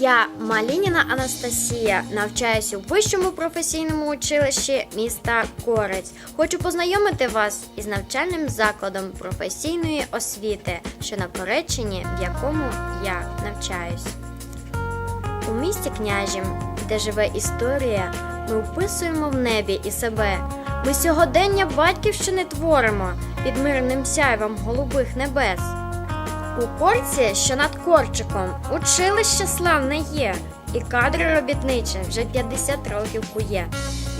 Я Малініна Анастасія, навчаюся у вищому професійному училищі міста Корець. Хочу познайомити вас із навчальним закладом професійної освіти, що на Кореччині, в якому я навчаюсь. У місті Княжім, де живе історія, ми вписуємо в небі і себе. Ми сьогодення батьківщини творимо під мирним сяйвом голубих небес. У корці, що над корчиком, училище славне є, і кадри робітничі вже 50 років кує.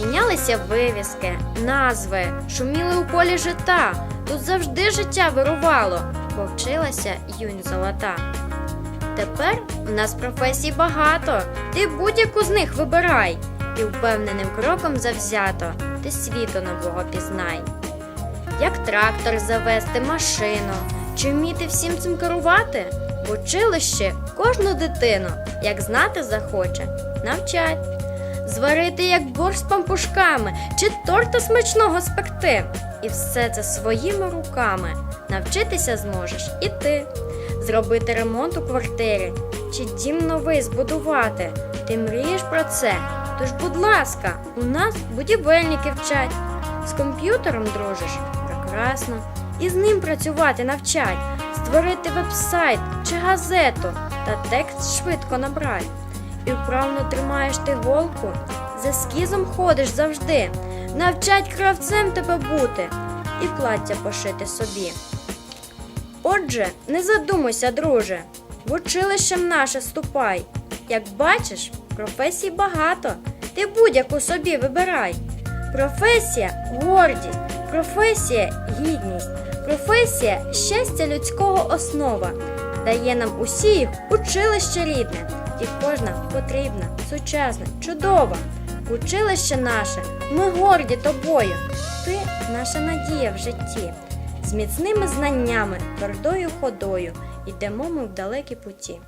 Мінялися вивіски, назви, шуміли у полі жита. Тут завжди життя вирувало, бо вчилася юнь золота. Тепер у нас професій багато, ти будь-яку з них вибирай, і впевненим кроком завзято ти світу нового пізнай. Як трактор завести машину, чи вміти всім цим керувати? В училищі кожну дитину, як знати захоче, навчать. Зварити як борщ з пампушками, чи торта смачного спекти. І все це своїми руками навчитися зможеш і ти. Зробити ремонт у квартирі, чи дім новий збудувати. Ти мрієш про це? Тож, будь ласка, у нас будівельники вчать. З комп'ютером дружиш? Прекрасно. І з ним працювати навчать, створити веб-сайт чи газету та текст швидко набрать. І вправно тримаєш ти голку, з ескізом ходиш завжди, навчать кравцем тебе бути і плаття пошити собі. Отже, не задумуйся, друже, в училище наше ступай. Як бачиш, професій багато, ти будь-яку собі вибирай. Професія гордість, професія гідність, професія щастя людського основа. Дає нам усіх училище рідне, і кожна потрібна, сучасна, чудова. Училище наше, ми горді тобою. Ти наша надія в житті. З міцними знаннями, твердою ходою йдемо ми в далекі путі.